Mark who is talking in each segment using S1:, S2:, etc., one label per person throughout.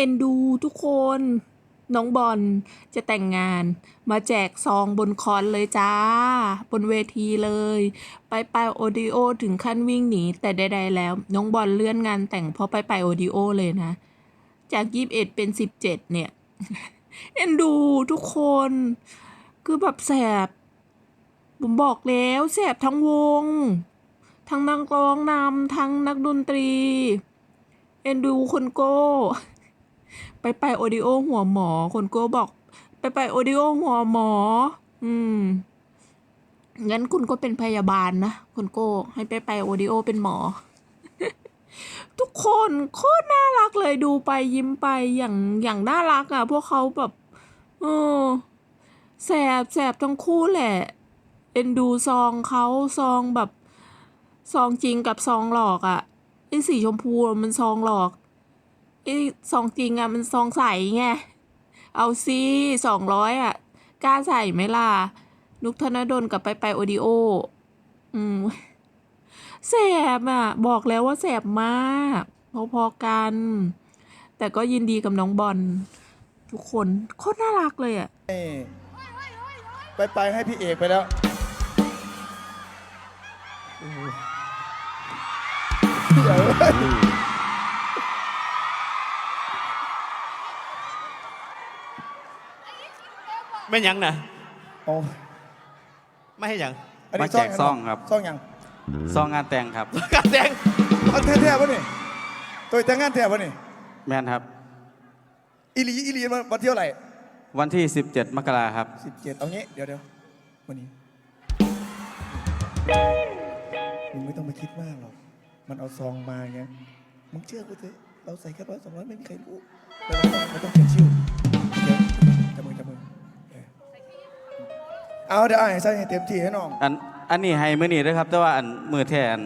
S1: เอ็นดูทุกคน น้องบอลจะแต่งงาน มาแจกซองบนคอนเลยจ้า บนเวทีเลย ไปไปโอดิโอถึงขั้นวิ่งหนี แต่ใดๆแล้ว น้องบอลเลื่อนงานแต่งเพราะไปไปโอดิโอเลยนะ จากยี่สิบเอ็ดเป็นสิบเจ็ดเนี่ย เอ็นดูทุกคน คือแบบแสบผมบอกแล้วแสบทั้งวง ทั้งนักร้องนำทั้งนักดนตรี เอ็นดูคนโก้ ไปไปโอดิโอหัวหมอ คนโก้บอก ไปไปโอดิโอหัวหมอ อืม งั้นคุณก็เป็นพยาบาลนะคนโก้ ให้ไปไปโอดิโอเป็นหมอ ทุกคนโคตรน่ารักเลยดูไปยิ้มไปอย่างอย่างน่ารักอะ พวกเขาแบบเออแสบแสบทั้งคู่แหละ เอ็นดูซองเขาซองแบบ ซองจริงกับซองหลอกอะ่ะไอ้สีชมพูมันซองหลอก ไอ้ซองจริงอะ่ะมันซองใสไง เอาซิสองร้อยอะกล้าใส่ไหมล่ะ นุกธนดลกับไปไปโอดิโอ อืมแสบอะบอกแล้วว่าแสบมาก พอๆกัน แต่ก็ยินดีกับน้องบอลทุกคนโคตรน่ารักเลยอะ
S2: ไปไปให้พี่เอกไปแล้ว เดี๋ยว
S3: ไม่นหยังนะ
S2: โอ้
S3: ไม่ให้หยัง
S2: อันนี้
S4: มาแจกซองครับ
S2: ซองหยัง
S4: ซองงานแต่งครับ
S3: การแดง
S2: เอาแท้ๆวะนี่ตัวแต่งงานแท้วะนี่
S4: แมนครับ
S2: อีหลีอีหลีมาวันเที่ยวไหร่
S4: วันที่ 17 มกราครับ
S2: สิบเจ็ดเอางี้เดี๋ยวเดี๋ยววันนี้มึงไม่ต้องไปคิดมากหรอกมันเอาซองมาไงมึงเชื่อกูเถอะเราใส่แค่ร้อยสองร้อยไม่มีใครรู้ไม่ต้องไม่ต้องเขียนชื่อ เอาเดี๋ยวอ่านให้ใส่ให้เต็มที่ให้น้อง
S4: อันอันนี้ให้มื้อนี้ด้วยครับ แต่ว่าอันมือแทน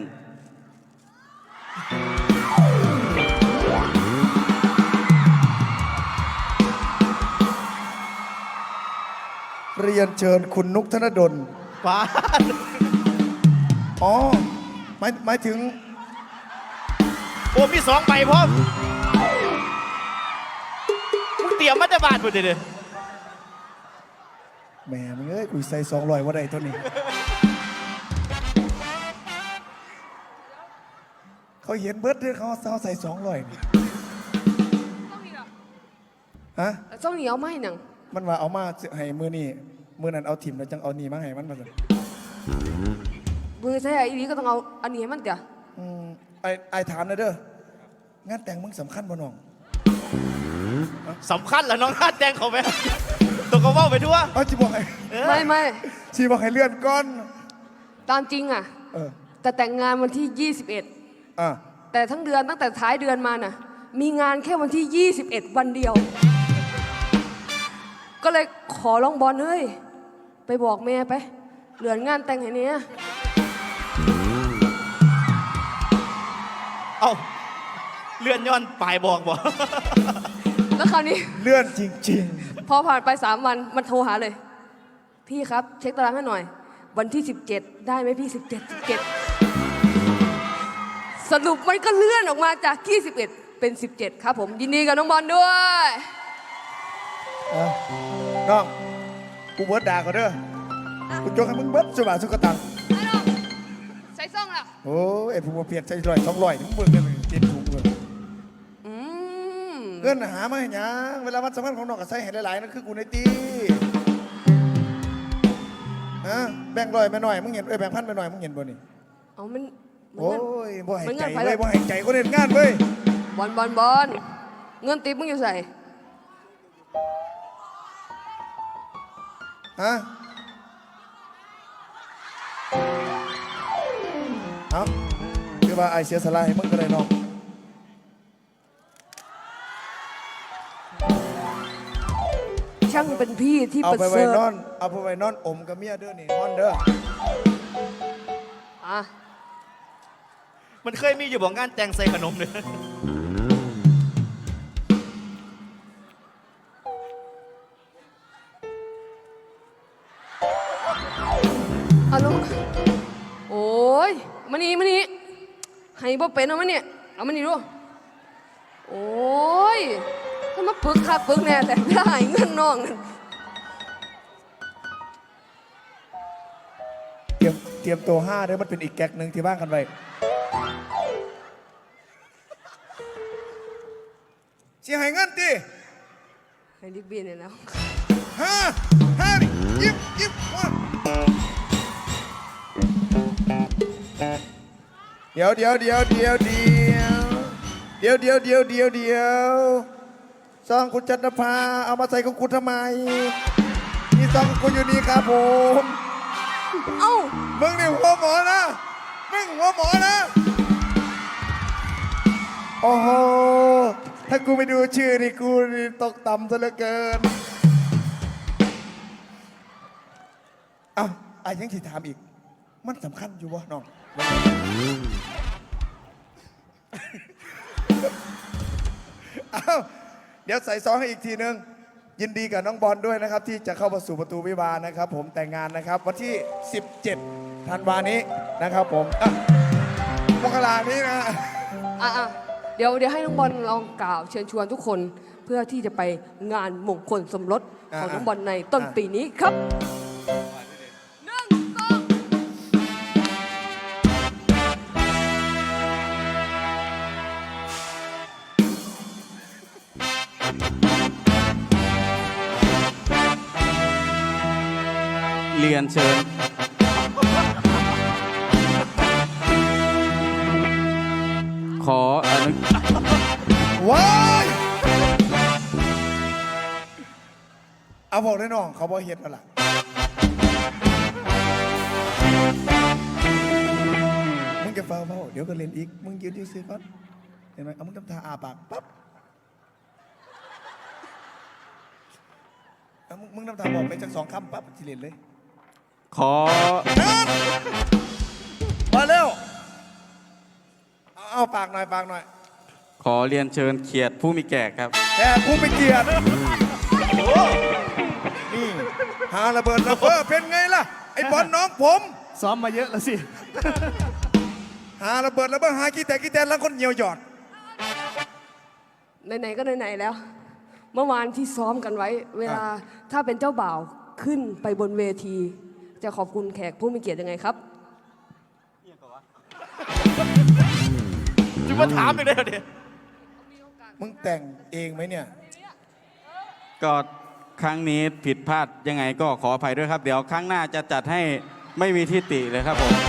S2: เรียนเชิญคุณนุกธนดล
S3: ฟ้า
S2: อ๋อหมายหมายถึง
S3: โอ้มีสองใบพร้อมมึงเตรียมมาจะบาทหมดเลยเด้อ
S2: แหมมึงเอ้ยกูใส่สองร้อยว่าใดเท่านี้ เขาเห็นเบิร์ดเด้อเขาเขาใส่สองร้อยนี่ฮะ
S5: เจ้าเหนียวไม่หนัง
S2: มันว่าเอามาให้มือนี่มือนั้นเอาถิ่มแล้วจังเอานี่มาให้มันมาสิ
S5: มือใช่ไอ้นี้ก็ต้องเอาอันนี้ให้มันเดี๋ยว
S2: อืมไอไอถามหนะเด้องานแต่งมึงสำคัญบ่น้อง
S3: สำคัญเหรอน้องหน้าแดงเขาไหม ตัวก็เว่าไปทั่ว
S2: เอาจีบอกให้
S3: เออ
S5: ไม่ไม่
S2: ชีบอกให้เลื่อนก้อน
S5: ตามจริงอะ
S2: เออ
S5: แต่แต่งงานวันที่21
S2: อะ
S5: แต่ทั้งเดือนตั้งแต่ท้ายเดือนมาน่ะ มีงานแค่วันที่ 21 วันเดียว ก็เลยขอร้องบอลเฮ้ย ไปบอกแม่ไป เหลือนงานแต่งให้เนี้ย
S3: เอ้าเลื่อนย้อนปลายบอกบอก
S5: แล้วคราวนี้
S2: เลื่อนจริง
S5: พอผ่านไป3วันมันโทรหาเลย พี่ครับ เช็คตารางให้หน่อย วันที่ 17 ได้ไหมพี่ 17 17 สรุปมันก็เลื่อนออกมาจาก21เป็น 17 ครับผมยินดีกับน้องบอลด้วย
S2: ๆอะน้องกูเบิร์ดด่าเขาเด้อกูจกให้มึงเบิร์ดสุบาสุกตัง
S5: ใส่ซ่องแล้ว
S2: โอ้ยไอ้ผู้มาเปลี่ยนใช้ร้อยสองร้อยถึงเบิร์ดเลย
S5: ม
S2: เงินหามาให้หยังเวลาวันสำคัญของน้องก็ใส่ให้หลายๆนั่นคือกูในตีฮะแบ่งร้อยไปหน่อยมึงเห็นเอ้ยแบ่งพันไปหน่อยมึงเห็นบ่นี่
S5: เอามันมัน
S2: โอ้
S5: เงิน
S2: ยบ่ให้
S5: มันเงิ
S2: ใจ
S5: นไป
S2: เว้
S5: แล้
S2: ยวบ่ให้ใจคนเห็นงานเว้ย
S5: บอลบอลบอลเงินติปมึงอยู่ใส่
S2: ฮะเอาคือว่าไอเสียสละให้มึงก็ได้น้อง
S5: ช่างเป็นพี่ที่
S2: เอา
S5: ประ
S2: ไป
S5: เส
S2: ไว้
S5: ริฐ
S2: นอน เอาไปไว้นอนอมกับเมียเด้อนี่นอนเด้อ
S5: อะ
S3: มันเคยมีอยู่บอกงานแต่งใส่ขนมเลย
S5: เอาลูกโอ้ยมานี่มานี่ให้บ่เป็นเอามาเนี่ยเอามานี่ดูโอ้ย ปึกคักปึกแน่แต่ไม่ได้เงินน้องนั่น
S2: เตรียมเตรียมตัวห้าเด้อมันเป็นอีกแก๊กหนึ่งที่บ้างกันไว้เสียหายเงินตี
S5: ให้ลิบบินเนี่ยแล้ว
S2: ห้าห้าดิยิบยิบว่าเดี๋ยวเดี๋ยวเดี๋ยวเดี๋ยวเดี๋ยวเดี๋ยวเดี๋ยวเดี๋ยวเดี๋ยวเดี๋ยว ซองคุณจันทภาเอามาใส่ของคุณทำไมนี่ซองของคุณอยู่นี่ครับผม
S5: เอ้า
S2: มึงนี่หัวหมอนะมึงหัวหมอนะโอ้โหถ้ากูไปดูชื่อนี่กูนี่ตกต่ำซะเหลือเกินเอ้าอะยังสิถามอีก มันสำคัญอยู่วะน้องเอ้า เดี๋ยวใส่ซองให้อีกทีนึง ยินดีกับน้องบอลด้วยนะครับ ที่จะเข้ามาสู่ประตูวิวาห์นะครับ ผมแต่งงานนะครับ วันที่ 17ธันวานี้นะครับผมอะมกรานี้นะ
S5: อะอะเดี๋ยวเดี๋ยวให้น้องบอลลองกล่าวเชิญชวนทุกคนเพื่อที่จะไปงานมงคลสมรสของน้องบอลในต้นปีนี้ครับ
S4: เรียนเชิญขออนุ
S2: ว้ายเอาบอกได้น้องเขาบอกเฮ็ดแล้วล่ะมึงจะเฝ้าเฝ้าเดี๋ยวก็เล่นอีก มึงยืนยืนซื้อก่อนเห็นไหมเอามึงทำทาอาปากปั๊บเอามึงมึงทำท่าบอกไปจากสองคำปั๊บทีเล่นเลย
S4: ขอ
S2: มาเร็ว เอาเอาปากหน่อยปากหน่อย
S4: ขอเรียนเชิญเขียดผู้มีแก่ครับ
S2: แค่ผู้ไปเกียรตินี่หาระเบิดระเบ้อเป็นไงล่ะ ไอ้บอลน้องผม
S3: ซ้อมมาเยอะแล้วสิ
S2: หาระเบิดระเบ้อหากี่แต่กี่แต่แล้วคนเหนียวหยอด
S5: ไหนๆก็ไหนๆแล้ว เมื่อวานที่ซ้อมกันไว้ เวลาถ้าเป็นเจ้าบ่าวขึ้นไปบนเวที จะขอบคุณแขกผู้มีเกียรติยังไงครับ
S3: จะมาถามอีกได้เหรอเนี่ย
S2: มึงแต่งเองไหมเนี่ย
S4: ก็ครั้งนี้ผิดพลาดยังไงก็ขออภัยด้วยครับ เดี๋ยวครั้งหน้าจะจัดให้ไม่มีทิฏฐิเลยครับผม